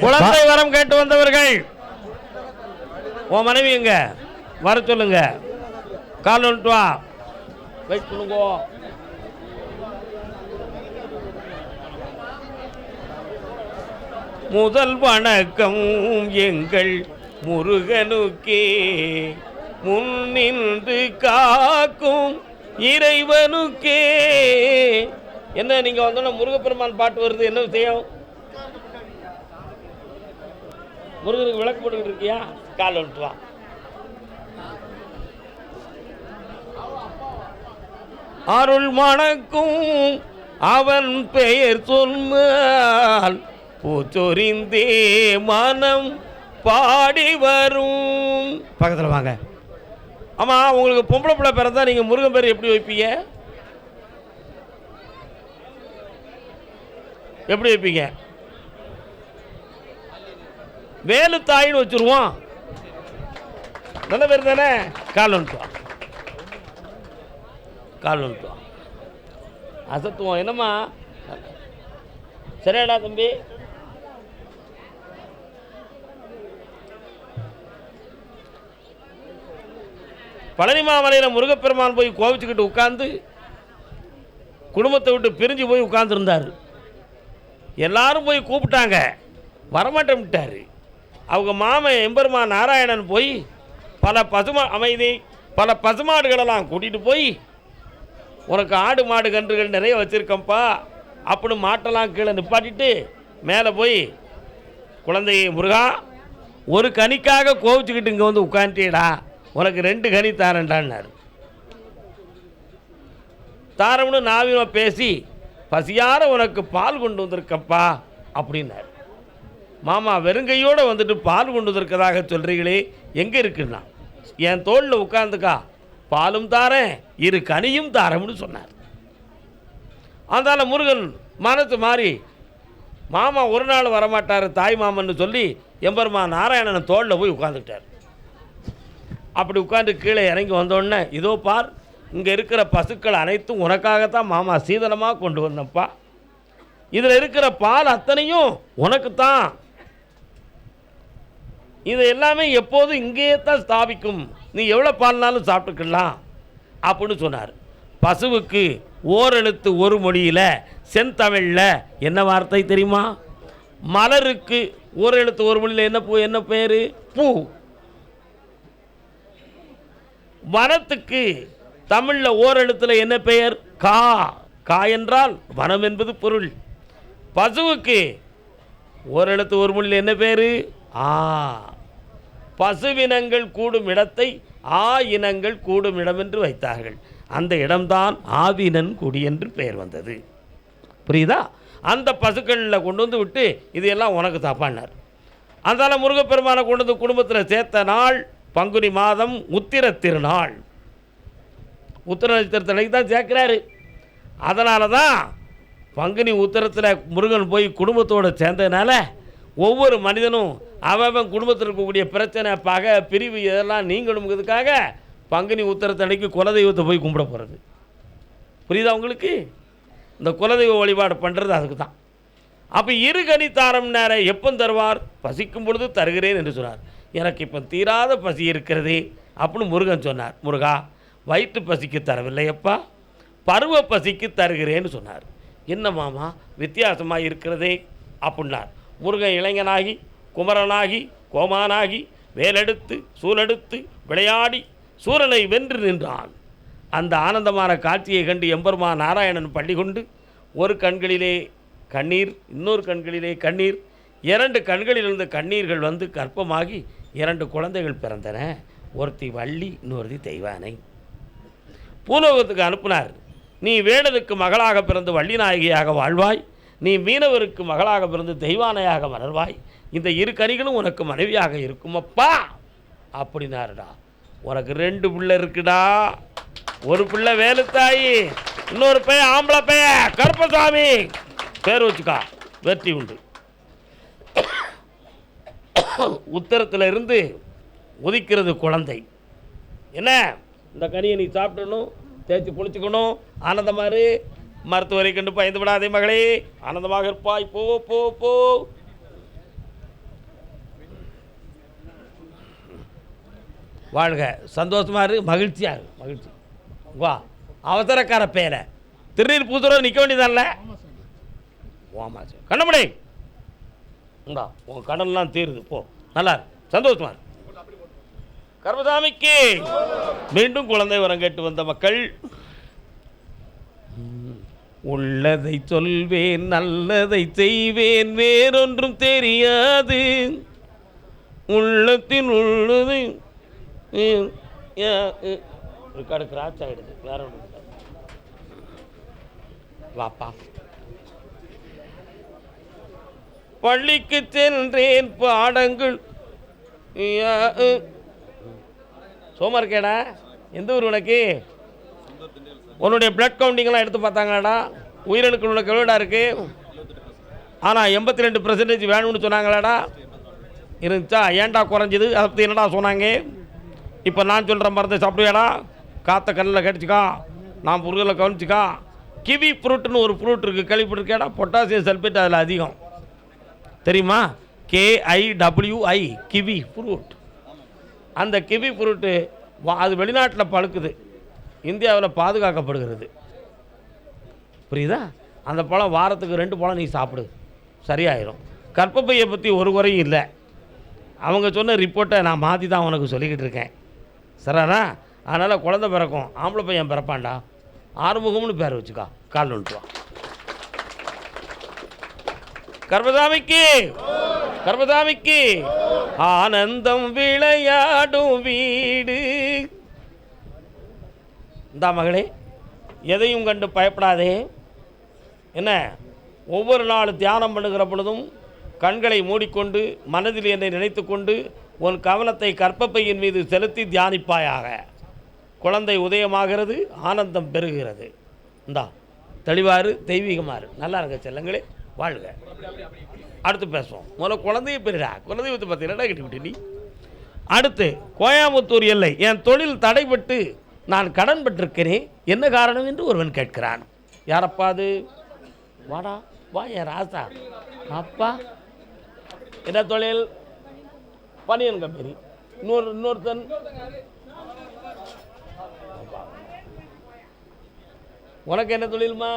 குழந்தை வரம் கேட்டு வந்தவர்கள் உன் மனைவி எங்க? வர சொல்லுங்க. கால் வந்துட்டு வா. வெயிட் பண்ணுங்க. முதல் வணக்கம் எங்கள் முருகனுக்கே. முன்னின்று காக்கும் இறைவனுக்கே. என்ன நீங்க வந்தோன்னா முருகப்பெருமான் பாட்டு வருது என்ன விஷயம்? முருகனுக்கு விளக்கு போட்டுக்கிட்டு இருக்கியா? கால் வந்துட்டு வா. அருள் மணக்கும் அவன் பெயர் சொன்னால் பூச்சொரிந்தே மனம் பாடி வரும். பக்கத்தில் வாங்க. ஆமாம் உங்களுக்கு பொம்பளை பிள்ளை பிறந்தா நீங்கள் முருகன் பேர் எப்படி வைப்பீங்க? எப்படி வைப்பீங்க? வேலுத்தாயின்னு வச்சிருவோம். நல்ல பேர் தானே? கால் வந்துட்டு கால் வந்துட்டு அசத்துவோம். என்னம்மா? சரியாடா தம்பி. பழனிமாமலையில் முருகப்பெருமான் போய் கோவிச்சுக்கிட்டு உட்காந்து குடும்பத்தை விட்டு பிரிஞ்சு போய் உட்காந்துருந்தார் எல்லாரும் போய் கூப்பிட்டாங்க. வரமாட்டேன் விட்டார் அவங்க மாமன் எம்பெருமா நாராயணன் போய் பல பசுமா அமைதி பல பசுமாடுகளெல்லாம் கூட்டிகிட்டு போய் உனக்கு ஆடு மாடு கன்றுகள் நிறைய வச்சுருக்கேன்ப்பா அப்படின்னு மாட்டெல்லாம் கீழே நிப்பாட்டிட்டு மேலே போய் குழந்தையை முருகா ஒரு கனிக்காக கோவிச்சுக்கிட்டு இங்கே வந்து உட்காந்துட்டேடா உனக்கு ரெண்டு கனி தாரண்டான்னாரு தாரம்னு நாவின பேசி பசியார உனக்கு பால் கொண்டு வந்திருக்கப்பா அப்படின்னாரு. மாமா வெறுங்கையோடு வந்துட்டு பால் கொண்டு வந்திருக்கதாக சொல்கிறீங்களே எங்கே இருக்குன்னா? என் தோளில் உட்காந்துக்கா பாலும் தாரேன் இரு கனியும் தாரம்னு சொன்னார். அதனால் முருகன் மனத்து மாறி மாமா ஒரு நாள் வரமாட்டார் தாய் மாமன்னு சொல்லி எம்பெருமா நாராயணன் தோளில் போய் உட்காந்துக்கிட்டார் அப்படி உட்காந்து கீழே இறங்கி வந்தோடனே இதோ பார் இங்கே இருக்கிற பசுக்கள் அனைத்தும் உனக்காகத்தான் மாமா சீதனமாக கொண்டு வந்தப்பா. இதில் இருக்கிற பால் அத்தனையும் உனக்கு தான் இது எல்லாமே எப்போதும் இங்கேயே தான் ஸ்தாபிக்கும். நீ எவ்வளோ பால்னாலும் சாப்பிட்டுக்கலாம் அப்படின்னு சொன்னார். பசுவுக்கு ஓரெழுத்து ஒரு மொழியில் செந்தமிழில் என்ன வார்த்தை தெரியுமா? மலருக்கு ஓரெழுத்து ஒரு மொழியில் என்ன பூ என்ன பேர்? பூ. வனத்துக்கு தமிழில் ஓரெழுத்தில் என்ன பெயர்? கா. கா என்றால் வனம் என்பது பொருள். பசுவுக்கு ஓரெழுத்து ஒரு மொழியில் என்ன பேர்? ஆ. பசுவினங்கள் கூடும் இடத்தை ஆ இனங்கள் கூடும் இடம் என்று வைத்தார்கள். அந்த இடம்தான் ஆவினன் குடி என்று பெயர் வந்தது. புரியுதா? அந்த பசுக்களில் கொண்டு வந்து விட்டு இதையெல்லாம் உனக்கு தப்பானார் அதனால் முருகப்பெருமானை கொண்டு வந்து குடும்பத்தில் சேர்த்த நாள் பங்குனி மாதம் உத்திர திருநாள். உத்திர நட்சத்திரத்தன்னைக்கு தான் சேர்க்கிறாரு. அதனால தான் பங்குனி உத்திரத்தில் முருகன் போய் குடும்பத்தோடு சேர்ந்ததுனால ஒவ்வொரு மனிதனும் அவன் குடும்பத்தில் இருக்கக்கூடிய பிரச்சனை பகை பிரிவு இதெல்லாம் நீங்கணுங்கிறதுக்காக பங்குனி உத்தரத்தடைக்கு குலதெய்வத்தை போய் கும்பிட போகிறது புரியுதா உங்களுக்கு? இந்த குலதெய்வ வழிபாடு பண்ணுறது அதுக்கு தான் அப்போ இரு கணித்தாரம் நேர எப்போ தருவார்? பசிக்கும் பொழுது தருகிறேன் என்று சொன்னார். எனக்கு இப்போ தீராத பசி இருக்கிறதே அப்படின்னு முருகன் சொன்னார். முருகா வயிற்று பசிக்கு தரவில்லையப்பா. பருவ பசிக்கு தருகிறேன்னு சொன்னார். என்ன மாமா வித்தியாசமாக இருக்கிறதே? அப்படின்னார். முருகன் இளைஞனாகி குமரனாகி கோமானாகி வேலெடுத்து சூலெடுத்து விளையாடி சூரனை வென்று நின்றான். அந்த ஆனந்தமான காட்சியை கண்டு எம்பெருமா நாராயணன் பள்ளி கொண்டு ஒரு கண்களிலே கண்ணீர் இன்னொரு கண்களிலே கண்ணீர் இரண்டு கண்களிலிருந்து கண்ணீர்கள் வந்து கற்பமாகி இரண்டு குழந்தைகள் பிறந்தன. ஒருத்தி வள்ளி இன்னொருத்தி தெய்வானை. பூலோகத்துக்கு அனுப்புனார். நீ வேடனுக்கு மகளாக பிறந்து வள்ளி நாயகியாக வாழ்வாய். நீ மீனவருக்கு மகளாக பிறந்து தெய்வானையாக மலர்வாய். இந்த இரு கனிகளும் உனக்கு மனைவியாக இருக்குமப்பா. அப்படின்னாருடா. உனக்கு ரெண்டு பிள்ளை இருக்குடா. ஒரு பிள்ளை வேலுத்தாயி இன்னொரு பையன் ஆம்பளை பையன் கருப்பசாமி. பேர் வச்சுக்கா வெற்றி உண்டு. உத்தரத்தில் இருந்து உதிக்கிறது குழந்தை. என்ன? இந்த கனியை நீ சாப்பிடணும் தேய்ச்சி குளிச்சுக்கணும் ஆனந்தமாக மருத்துவரை கண்டு பயந்து விடாதே மகளே. ஆனந்தமாக இருப்பாய். போ போ போ. வாழ்க. சந்தோஷமாக இருக்கு மகிழ்ச்சியாக இருக்கு மகிழ்ச்சி. வா. அவசரக்கார பேரை. திருநீர் பூசுறோம் நிற்க வேண்டியதான்ல ஓமா சார் கண்ணமணி உண்டா உன் கடன்லாம் தீருது. போ. நல்லா சந்தோஷமா கர்மசாமிக்கு மீண்டும் குழந்தை வரம் கேட்டு வந்த மக்கள் உள்ளதை சொல்வேன் நல்லதை செய்வேன் வேறொன்றும் தெரியாது. உள்ளத்தில் உள்ளது ரெக்கார்டு கிராச் ஆகிடுது வேற ஒன்று வாப்பா பள்ளிக்கு சென்றேன் பாடங்கள் யா- சோமா இருக்கேடா எந்த ஊர் உனக்கு? உன்னுடைய பிளட் கவுண்டிங்லாம் எடுத்து பார்த்தாங்களாடா? உயிரணுக்கள் உள்ள எவ்வளோடா இருக்குது ஆனால் எண்பத்தி ரெண்டு பர்சன்டேஜ் வேணும்னு சொன்னாங்களாடா? இருந்துச்சா? ஏன்டா குறைஞ்சிது? அதை பற்றி என்னடா சொன்னாங்க? இப்போ நான் சொல்கிற மருந்தை சாப்பிடுவேடா காற்ற கண்ணில் கடிச்சிக்கா. நான் பொருளை கவனிச்சிக்கா. கிவி ஃப்ரூட்னு ஒரு ஃப்ரூட் இருக்குது கேள்விப்பட்டிருக்கேடா பொட்டாசியம் சல்ஃபேட் அதில் அதிகம். தெரியுமா? K I W I kiwi fruit அந்த கிவி ஃப்ரூட்டு வா- அது வெளிநாட்டில் பழுக்குது. இந்தியாவில் பாதுகாக்கப்படுகிறது. புரியுதா? அந்த பழம் வாரத்துக்கு ரெண்டு பழம் நீ சாப்பிடு. சரியாயிரும். கற்பப்பையை பற்றி ஒரு குறையும் இல்லை. அவங்க சொன்ன ரிப்போர்ட்டை நான் மாற்றி தான் உனக்கு சொல்லிக்கிட்டு இருக்கேன். சரானா அதனால் குழந்தை பிறக்கும். ஆம்பளை பையன் பிறப்பான்டா. ஆறுமுகம்னு பேர் வச்சுக்கா. கால் நோட்டுவா கர்மதாமிக்கு கர்மதாமிக்கு ஆனந்தம் விளையாடும் வீடு. இந்தா மகளே எதையும் கண்டு பயப்படாதே. என்ன? ஒவ்வொரு நாள் தியானம் பண்ணுகிற பொழுதும் கண்களை மூடிக்கொண்டு மனதில் என்னை நினைத்துக்கொண்டு உன் கவனத்தை கற்பப்பையின் மீது செலுத்தி தியானிப்பாயாக. குழந்தை உதயமாகிறது ஆனந்தம் பெறுகிறது. இந்தா தெளிவாறு தெய்வீகமாறு நல்லா இருங்க செல்லங்களே வாழ்க. அடுத்து பேசுவோம். முதல்ல குழந்தைய பெருடா குழந்தைய பற்றி பார்த்தீங்கன்னா கிட்ட நீ? அடுத்து கோயம்புத்தூர் எல்லை. என் தொழில் தடைபட்டு நான் கடன் பெற்றிருக்கிறேன் என்ன காரணம் என்று ஒருவன் கேட்கிறான். யாரப்பா அது? வாடா வா என் ராசா அப்பா. என்ன தொழில்? பனியன் கம்பெனி. இன்னொரு இன்னொருத்தன். உனக்கு என்ன தொழில்மா?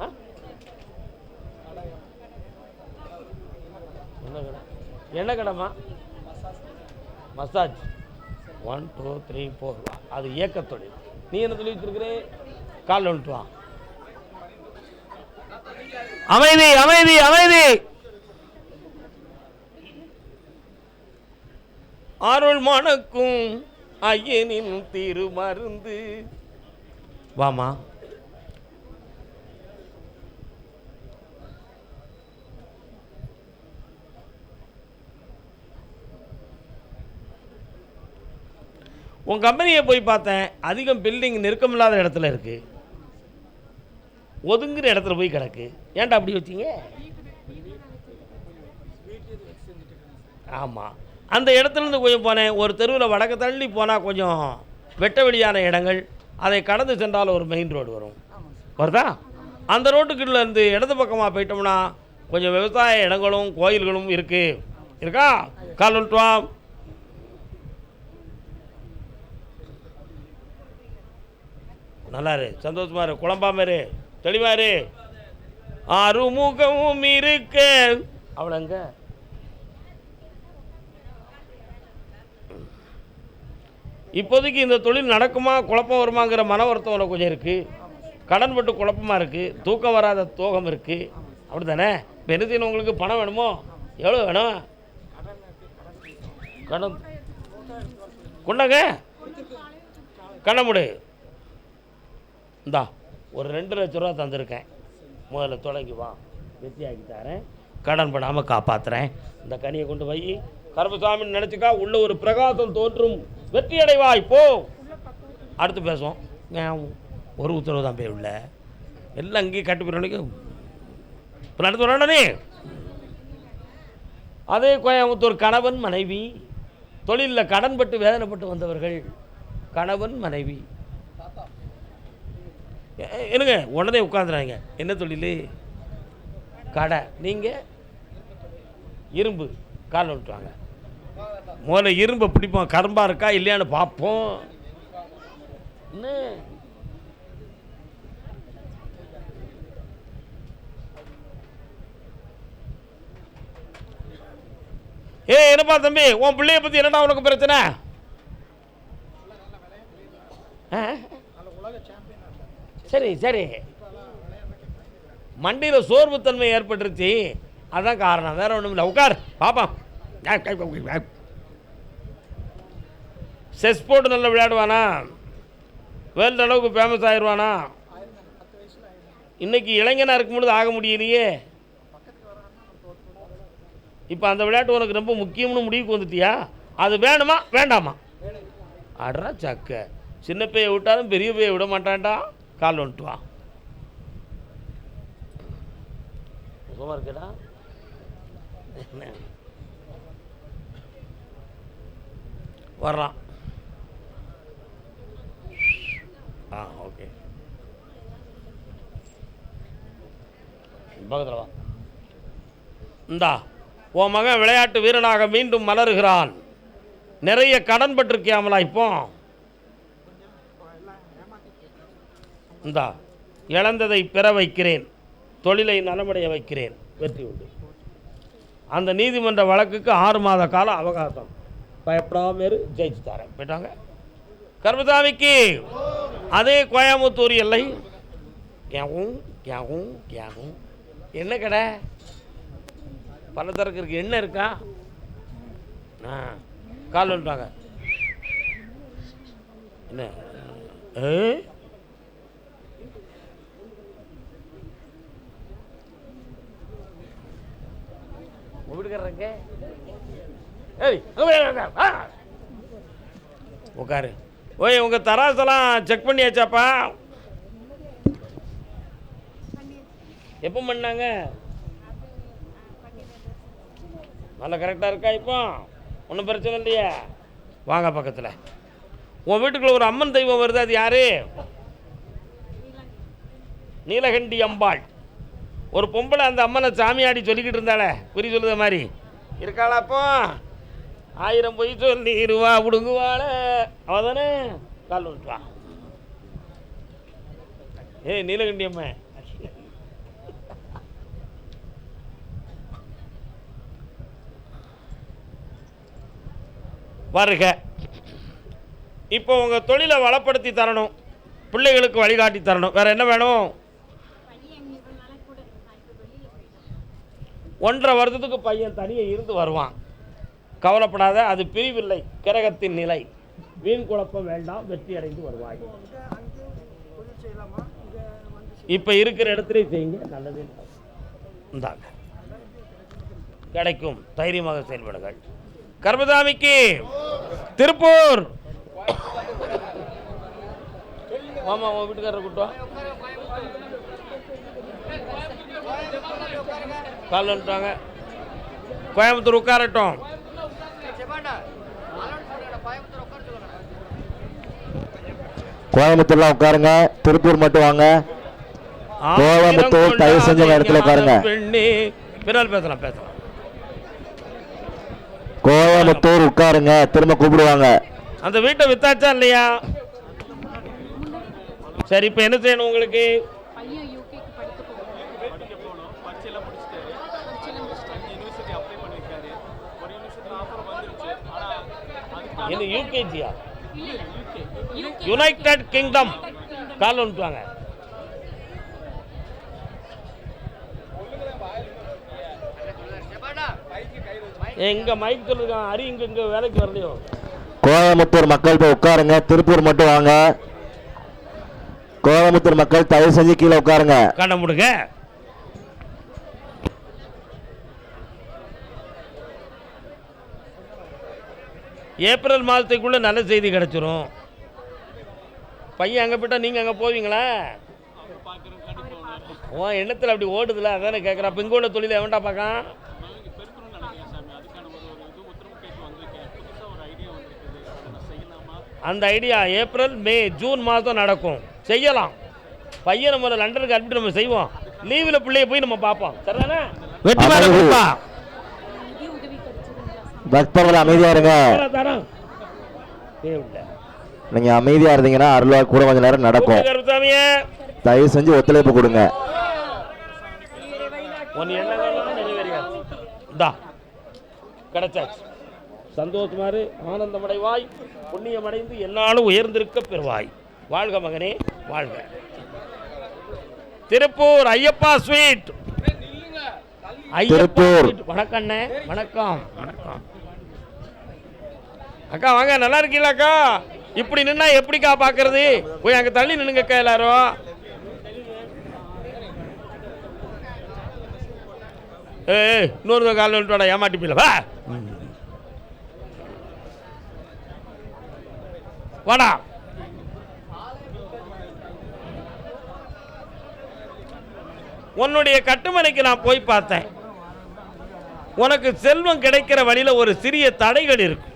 ஆ? என்ன கடை? என்ன கடைம்மா? Massage. One two three four அது இயக்கத்தொழில் நீ என்ன சொல்லி வச்சிருக்கிறே? கால் வந்துட்டு வா. அமைதி அமைதி அமைதி. அருள் மணக்கும் ஐயனின் திருமருந்து. வாமா. உன் கம்பெனியை போய் பார்த்தேன் அதிகம் பில்டிங் நெருக்கமில்லாத இடத்துல இருக்குது ஒதுங்குற இடத்துல போய் கிடக்கு. ஏன்டா அப்படி வச்சீங்க ஆமாம் அந்த இடத்துலேருந்து கொஞ்சம் போனேன். ஒரு தெருவில் வடக்கு தள்ளி போனால் கொஞ்சம் வெட்ட வெளியான இடங்கள். அதை கடந்து சென்றால் ஒரு மெயின் ரோடு வரும். வருதா? அந்த ரோட்டுக்குள்ள இருந்து இடது பக்கமாக போயிட்டோம்னா கொஞ்சம் விவசாய இடங்களும் கோயில்களும் இருக்குது இருக்கா? கால் வந்துட்டு வா நல்லா இரு சந்தோஷமா இரு. குழம்பாம இரு. தெளிவா இரு. அருமுகமும் இருக்க. அவ்வளோங்க. இப்போதைக்கு இந்த தொழில் நடக்குமா குழப்பம் வருமாங்கிற மன வருத்தம் உனக்கு கொஞ்சம் இருக்குது கடன் பட்டு குழப்பமாக இருக்குது தூக்கம் வராத தோகம் இருக்குது அப்படி தானே இப்போ உங்களுக்கு பணம் வேணுமோ? எவ்வளோ வேணும்? கடன். கொண்டாங்க? கண்ணமுடு இந்தா ஒரு ரெண்டு லட்ச ரூபா தந்திருக்கேன். முதல்ல தொடங்கி வா. வெற்றியாக்கி தரேன். கடன் படாமல் காப்பாற்றுறேன் இந்த கனியை கொண்டு போய் கருப்பசாமின்னு நினச்சிக்கா உள்ள ஒரு பிரகாசம் தோன்றும். வெற்றி அடைவாய் போ. அடுத்து பேசுவோம். ஏன் ஒரு உத்தரவு தான் போய் உள்ள. எல்லாம் அங்கேயே கட்டுப்பிறனுக்கு இப்போ அடுத்து உடனே அதே கோயம்புத்தூர் கணவன் மனைவி. தொழிலில் கடன்பட்டு வேதனைப்பட்டு வந்தவர்கள். கணவன் மனைவி. என்னங்க உடனே உட்காந்துறாங்க என்ன தொழில்? கடை. நீங்கள் இரும்பு. கால் விட்டுவாங்க முதல்ல இரும்பை பிடிப்போம். கரும்பாக இருக்கா? இல்லையான்னு பார்ப்போம். என்ன? ஏ என்னப்பா தம்பி? உன் பிள்ளைய பற்றி என்னடா உனக்கு பிரச்சனை ஆ? சரி சரி. மண்டியில் சோர்வுத்தன்மை ஏற்பட்டுருச்சு. அதான் காரணம். வேற ஒன்றும் இல்லை உட்கார். பாப்பா. செஸ் போட்டு நல்லா விளையாடுவானா? வேர்ல்டு அளவுக்கு ஃபேமஸ் ஆயிடுவானா இன்னைக்கு இளைஞனாக இருக்கும்பொழுது ஆக முடியலையே. இப்போ அந்த விளையாட்டு உனக்கு ரொம்ப முக்கியம்னு முடிவுக்கு வந்துட்டியா? அது வேணுமா? வேண்டாமா? அட்ரா சக்க. சின்ன பைய விட்டாலும் பெரிய பைய விட மாட்டான்டா. கால் வந்துட்டு வா சுகமா இருக்கடா? வர்றான் ஆ ஓகே. பக்கத்தில் வா இந்தா உன் மகன் விளையாட்டு வீரனாக மீண்டும் மலருகிறான். நிறைய கடன் பட்டிருக்கியாமலா இப்போ? இந்தா இழந்ததை பெற வைக்கிறேன் தொழிலை நலமடைய வைக்கிறேன் வெற்றி உண்டு. அந்த நீதிமன்ற வழக்குக்கு ஆறு மாத காலம் அவகாசம். பயப்படாமல் ஜெயிச்சு தரேன். போயிட்டாங்க. கர்மசாமிக்கு அதே கோயம்புத்தூர் எல்லை. கேவும் கேவும் கேவும். என்ன கடை? பலதரக்கு இருக்கு. என்ன இருக்கா? ஆ கால் வந்துட்டாங்க என்ன? ஏ உங்க ஏய் உட்காரு. ஓய் உங்கள் தராசெல்லாம் செக் பண்ணியாச்சாப்பா? எப்போ பண்ணாங்க? நல்லா கரெக்டாக இருக்கா இப்போ? ஒன்றும் பிரச்சனை இல்லையா. வாங்க பக்கத்தில். உன் வீட்டுக்குள்ள ஒரு அம்மன் தெய்வம் வருது அது யாரு? நீலகண்டி அம்பாள். ஒரு பொம்பளை அந்த அம்மனை சாமியாடி சொல்லிக்கிட்டு இருந்தாளே குறி சொல்லுத மாதிரி. இருக்காளா அப்போ? ஆயிரம் பொய் சொல்லி இருவா விடுங்குவாள அவ தானே கால் விட்டுவா ஏய் நீலகண்டி அம்மா. வருக இப்போ உங்கள் தொழிலை வளப்படுத்தி தரணும். பிள்ளைகளுக்கு வழிகாட்டி தரணும். வேறு என்ன வேணும்? ஒன்றரை வருஷத்துக்கு பையன் தனியே இருந்து வருவான். கவலைப்படாத அது பிரிவில்லை. கிரகத்தின் நிலை. வீண் குழப்பம் வேண்டாம் வெற்றி அடைந்து வருவாய். இப்போ இருக்கிற இடத்துல செய்யுங்க நல்லது. இந்தாங்க. கிடைக்கும். தைரியமாக செயல்படுங்கள். கர்மதாமிக்கு திருப்பூர். மாமா உன் வீட்டுக்காரரை கூட்டுவா கால் வந்துட்டாங்க. கோயம்புத்தூர் உட்காரட்டும். கோயம்புத்தூர்ல உட்காருங்க. திருப்பூர் மட்டும் வாங்க. கோயம்புத்தூர் தயவு செஞ்ச இடத்துல உட்காருங்க. பேசலாம் பேசலாம். கோயம்புத்தூர் உட்காருங்க. திரும்ப கூப்பிடுவாங்க. அந்த வீட்டை வித்தாச்சா இல்லையா? சரி இப்போ என்ன செய்யணும் உங்களுக்கு? என்ன யூகேஜியா யுனைடெட் கிங்டம் கால் வந்துட்டாங்க எங்க மைக் சொல்லிருக்கான். ஹரி இங்க இங்க வேலைக்கு வரலையோ? கோயம்புத்தூர் மக்கள் போய் உட்காருங்க. திருப்பூர் மட்டும் வாங்க. கோயம்புத்தூர் மக்கள் தயவு செஞ்சு கீழே உட்காருங்க. கண்ண முடுங்க. ஏப்ரல் மாதத்துக்குள்ள நல்ல செய்தி கிடைச்சிரும். பையன் அங்கே போயிட்டா நீங்கள் அங்கே போவீங்களா? உன் எண்ணத்தில் அப்படி ஓடுதுல அதானே கேட்குறா இப்போ இங்கே உள்ள தொழிலை எவன்டா பார்க்கான்? அந்த ஐடியா ஏப்ரல் மே ஜூன் மாதம் நடக்கும். செய்யலாம். பையனை முதல்ல லண்டனுக்கு அனுப்பிட்டு நம்ம செய்வோம். லீவில் பிள்ளைய போய் நம்ம பார்ப்போம். சரிதானே? வெற்றி பக்தர்கள் அமைதியா இருங்க. நீங்க அமைதியா இருந்தீங்கன்னா அருள்வா கூட கொஞ்ச நேரம் நடக்கும். தயவு செஞ்சு ஒத்துழைப்பு கொடுங்க. கிடைச்சாச்சு. சந்தோஷமாறு ஆனந்தமடைவாய் புண்ணியமடைந்து என்னாலும் உயர்ந்திருக்க பெறுவாய். வாழ்க மகனே வாழ்க. திருப்பூர் ஐயப்பா ஸ்வீட். திருப்பூர். வணக்கம் வணக்கம். வணக்கம். அக்கா வாங்க நல்லா இருக்கீங்களா அக்கா? இப்படி நின்னா எப்படிக்கா பார்க்கறது? போய் அங்கே தள்ளி நின்னுங்கக்கா எல்லாரும். ஏ இன்னொரு கால் வந்துட்டு ஏமாட்டி போயில வா. வாடா. உன்னுடைய கட்டுமனைக்கு நான் போய் பார்த்தேன். உனக்கு செல்வம் கிடைக்கிற வழியில் ஒரு சிறிய தடைகள் இருக்கும்.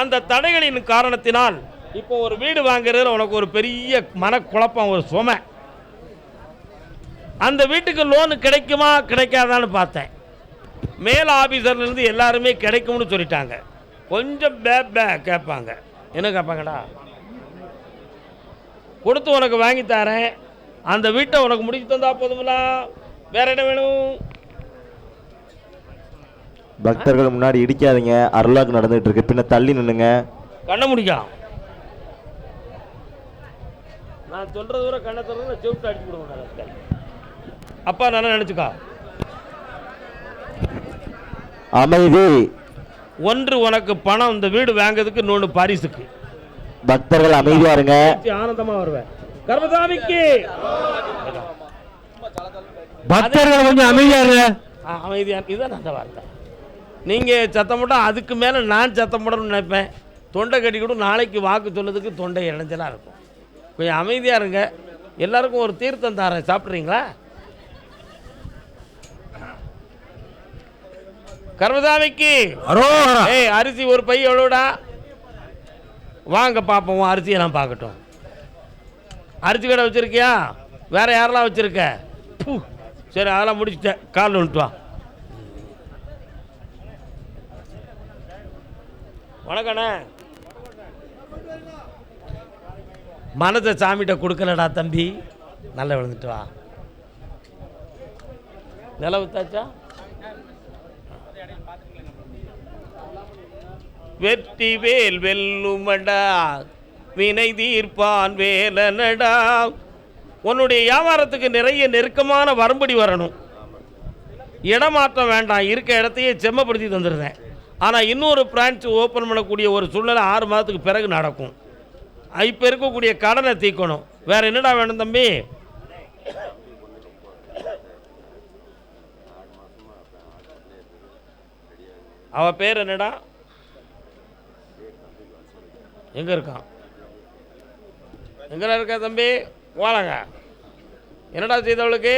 அந்த தடைகளின் காரணத்தினால் இப்போ ஒரு வீடு வாங்குறதுல உனக்கு ஒரு பெரிய மனக்குழப்பம் ஒரு சுமை. அந்த வீட்டுக்கு லோனு கிடைக்குமா கிடைக்காதான்னு பார்த்தேன். மேல் ஆஃபீஸர்லேருந்து எல்லாருமே கிடைக்கும்னு சொல்லிட்டாங்க. கொஞ்சம் பே பே கேட்பாங்க. என்ன கேட்பாங்கடா? கொடுத்து உனக்கு வாங்கி தரேன். அந்த வீட்டை உனக்கு முடிச்சு தந்தா போதுங்களா வேற என்ன வேணும்? பக்தர்கள் முன்னாடி இடிக்காதீங்க. அருளாக்கு நடந்துட்டு இருக்கு பின்ன தள்ளி நின்னுங்க கண்ணை முடிக்கலாம் நான் சொல்றது வரை கண்ணை திறந்து செவிட்டு அடிச்சு விடுவேன் அப்பா நான் நினச்சிக்கா. அமைதி. ஒன்று உனக்கு பணம் இந்த வீடு வாங்குறதுக்கு இன்னொன்று பரிசுக்கு. பக்தர்கள் அமைதியா இருங்க. ஆனந்தமா வருவேன். கர்மசாமிக்கு. பக்தர்கள் கொஞ்சம் அமைதியா இருங்க. அமைதியா இதுதான் அந்த வார்த்தை. நீங்கள் சத்தம் போட்டால் அதுக்கு மேலே நான் சத்தம் போடணும்னு நினைப்பேன். தொண்டை கட்டி கூட நாளைக்கு வாக்கு சொன்னதுக்கு தொண்டை இணைஞ்சலாக இருக்கும். கொஞ்சம் அமைதியாக இருங்க. எல்லாருக்கும் ஒரு தீர்த்தம் தரேன். சாப்பிட்றீங்களா? கர்மசாமிக்கு. ஏய் அரிசி ஒரு பை எவ்வளோடா வாங்க பார்ப்போம் அரிசியை நான் பார்க்கட்டும். அரிசி கடை வச்சுருக்கியா? வேற யாரெல்லாம் வச்சுருக்க? சரி அதெல்லாம் முடிச்சிட்டேன். கால் வந்துட்டு வா வணக்கண்ணே. மனதை சாமிகிட்ட கொடுக்கலடா தம்பி. நல்லா விழுந்துட்டு வா. நில வித்தாச்சா வெற்றி வேல் வெல்லுமடா. வினை தீர்ப்பான் வேலனடா. உன்னுடைய வியாபாரத்துக்கு நிறைய நெருக்கமான வரம்படி வரணும். இடமாற்றம் வேண்டாம். இருக்க இடத்தையே செம்மப்படுத்தி தந்துடுறேன் ஆனால் இன்னொரு பிரான்ச் ஓப்பன் பண்ணக்கூடிய ஒரு சூழ்நிலை ஆறு மாதத்துக்கு பிறகு நடக்கும். இப்போ இருக்கக்கூடிய கடனை தீர்க்கணும் வேறு என்னடா வேணும் தம்பி? அவ பேர் என்னடா? எங்க இருக்கான் எங்கே இருக்கா தம்பி? வாழங்க என்னடா செய்தவளுக்கு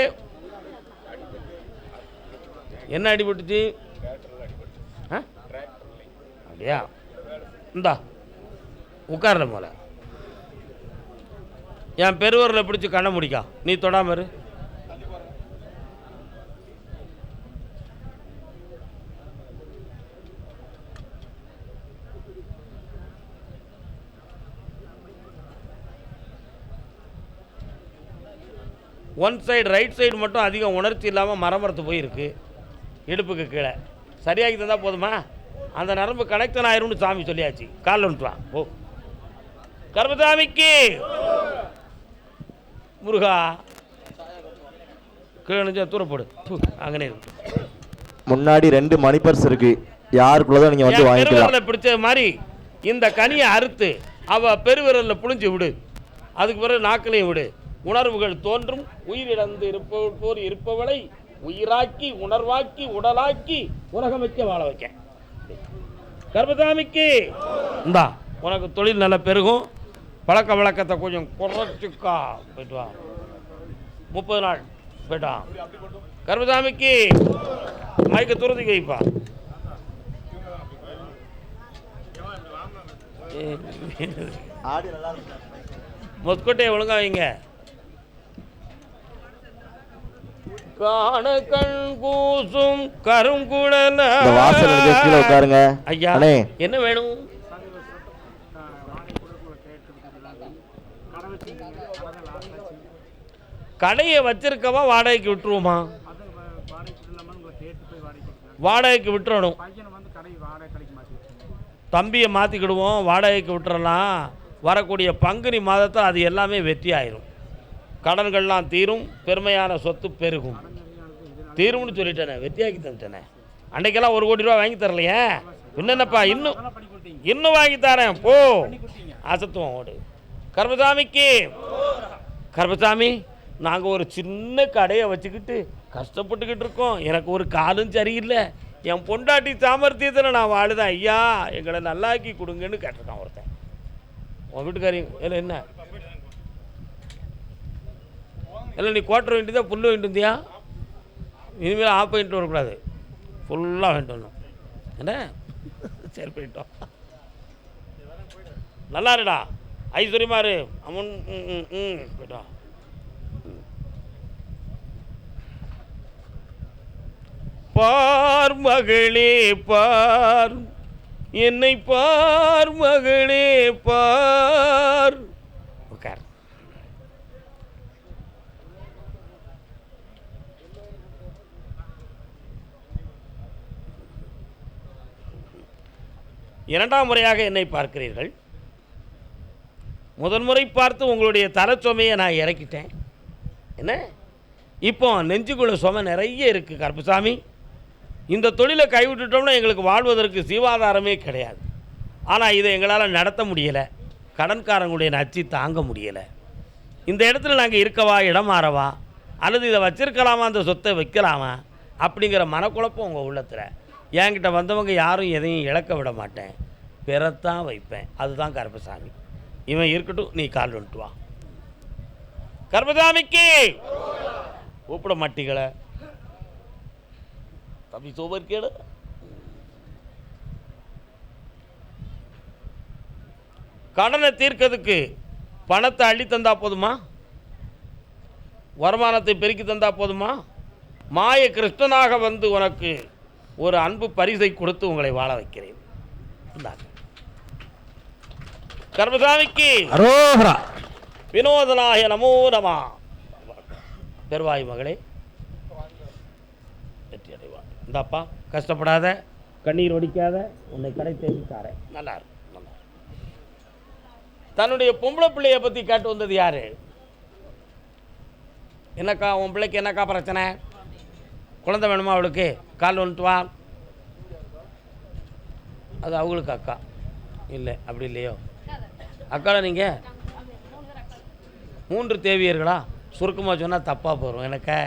என்ன அடிபட்டுச்சு? அப்படியா இந்தா உட்கார்ற போல என் பெருவரில் பிடிச்சி கண்ணை முடிக்கா. நீ தொடாம இரு. ஒன் சைடு ரைட் சைடு மட்டும் அதிகம் உணர்ச்சி இல்லாமல் மரமரத்து போயிருக்கு. இடுப்புக்கு கீழே. சரியாகி தந்தா போதுமா? அந்த நரம்பு கனெக்ஷன் ஆயிரும்னு சாமி சொல்லியாச்சு. காலில் வந்துட்டு வா. ஓ கர்மசாமிக்கு. முருகா. கீழே நெஞ்சா தூர போடு. ப்பு, அங்கனே இருக்கு முன்னாடி ரெண்டு மணி பர்ஸ் இருக்கு. யாருக்குள்ளதோ நீங்க வந்து வாங்கிக்கலாம். பிடிச்ச மாதிரி இந்த கனியை அறுத்து அவ பெருவிரல்ல புழிஞ்சு விடு. அதுக்கு பிறகு நாக்கிலையும் விடு. உணர்வுகள் தோன்றும். உயிரிழந்து இருப்போர் இருப்பவளை உயிராக்கி உணர்வாக்கி உடலாக்கி உலகமைக்க வாழ வைக்க. கர்மசாமிக்கு. இந்தா. உனக்கு தொழில் நல்லா பெருகும். பழக்க வழக்கத்தை கொஞ்சம் குறைச்சிக்கா. போயிட்டு வா. முப்பது நாள். போயிட்டு வா. கர்மசாமிக்கு. மயக்க துறதி கைப்பா மொஸ்கொட்டையை ஒழுங்கா வைங்க. காண கண் கூசும் கருங்குழல. உட்காருங்க. ஐயா என்ன வேணும்? கடையை வச்சிருக்கவா வாடகைக்கு விட்டுருவோமா? வாடகைக்கு விட்டுறணும். தம்பியை மாற்றிக்கிடுவோம் வாடகைக்கு விட்டுறலாம். வரக்கூடிய பங்குனி மாதத்தில் அது எல்லாமே வெற்றி ஆயிரும். கடன்கள்லாம் தீரும் பெருமையான சொத்து பெருகும். தீரும்னு சொல்லிட்டேனே வெற்றியாக்கி தந்துட்டேனே. அன்னைக்கெல்லாம் ஒரு கோடி ரூபா வாங்கி தரலையே? என்னென்னப்பா இன்னும் இன்னும் வாங்கி தரேன் போ. அசத்துவம் ஓடு. கர்மசாமிக்கு கர்மசாமி நாங்கள் ஒரு சின்ன கடையை வச்சுக்கிட்டு கஷ்டப்பட்டுக்கிட்டு இருக்கோம். எனக்கு ஒரு காலும் சரியில்லை. என் பொண்டாட்டி சாமர்த்தியத்தில் நான் வாழுதேன். ஐயா எங்களை நல்லாக்கி கொடுங்கன்னு கேட்டிருக்கான் ஒருத்தன். உன் வீட்டுக்காரி இல்லை என்ன? இல்லை நீ கோட்டர் வேண்டியதா புல்லு வேண்டி வந்தியா? இனிமேல் ஆஃப் பண்ணிட்டு வரக்கூடாது. ஃபுல்லாக வேண்டிட்டு வரணும். என்ன? சரி போயிட்டோம். நல்லா இருடா. ஐஸ்வர்யமா இரு அமன் ம் ம் ம் போயிட்டோம். பார் மகளே பார். என்னை பார் மகளே பார் உட்கார் இரண்டாம் முறையாக என்னை பார்க்கிறீர்கள். முதன்முறை பார்த்து உங்களுடைய தலைச்சுமையை நான் இறக்கிட்டேன். என்ன? இப்போ நெஞ்சுக்குள்ள சுமை நிறைய இருக்குது கருப்புசாமி. இந்த தொழிலை கைவிட்டுட்டோம்னா எங்களுக்கு வாழ்வதற்கு சீவாதாரமே கிடையாது. ஆனால் இதை எங்களால் நடத்த முடியலை. கடன்காரங்களுடைய நச்சு தாங்க முடியலை. இந்த இடத்துல நாங்கள் இருக்கவா இடம் மாறவா? அல்லது இதை வச்சிருக்கலாமா அந்த சொத்தை வைக்கலாமா? அப்படிங்கிற மனக்குழப்பம் உங்கள் உள்ளத்தில். என்கிட்ட வந்தவங்க யாரும் எதையும் இழக்க விட மாட்டேன். பிறத்தான் வைப்பேன். அதுதான் கருப்பசாமி. இவன் இருக்கட்டும் நீ கால் வந்துட்டு வா. கருப்பசாமிக்கு! கூப்பிட மாட்டிகளை தம்பி சோபர் கேடு கடனை தீர்க்கிறதுக்கு பணத்தை அள்ளி தந்தா போதுமா? வருமானத்தை பெருக்கி தந்தா போதுமா? மாய கிருஷ்ணனாக வந்து உனக்கு ஒரு அன்பு பரிசை கொடுத்து உங்களை வாழ வைக்கிறேன். கர்மசாமிக்கு அரோஹரா. வினோதனாய நமோ நமா. பெருவாய் மகளே. வெற்றி அடைவார் இந்தாப்பா கஷ்டப்படாத கண்ணீர் ஒடிக்காத உன்னை கடை தேடித்தாரேன். நல்லா இருக்கு நல்லா. தன்னுடைய பொம்பளை பிள்ளைய பற்றி கேட்டு வந்தது யாரு? என்னக்கா உன் பிள்ளைக்கு என்னக்கா பிரச்சனை? குழந்தை வேணுமா அவளுக்கு? கால் வந்துட்டு வா. அது அவங்களுக்கு அக்கா. இல்லை அப்படி இல்லையோ? அக்கால நீங்கள் மூன்று தேவியர்களா? சுருக்கமாக சொன்னால் தப்பாக போகிறோம் எனக்கு.